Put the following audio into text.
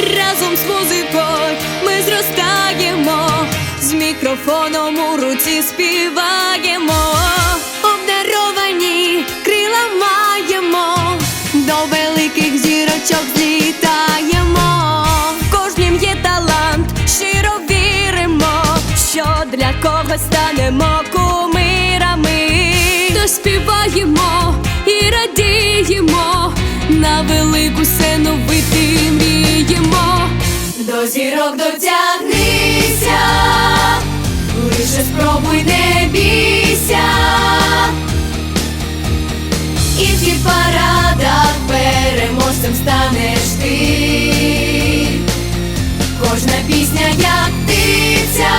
разом з музикою ми зростаємо, з мікрофоном у руці співаємо, обдаровані крила маємо, до великих зірочок злітаємо. Кожнім є талант, щиро віримо, що для когось станемо кумирами. Доспіваємо і радіємо, на велику мріємо. Зірок дотягнися, лише спробуй не бійся. І в ті парадах переможцем станеш ти. Кожна пісня, як птиця,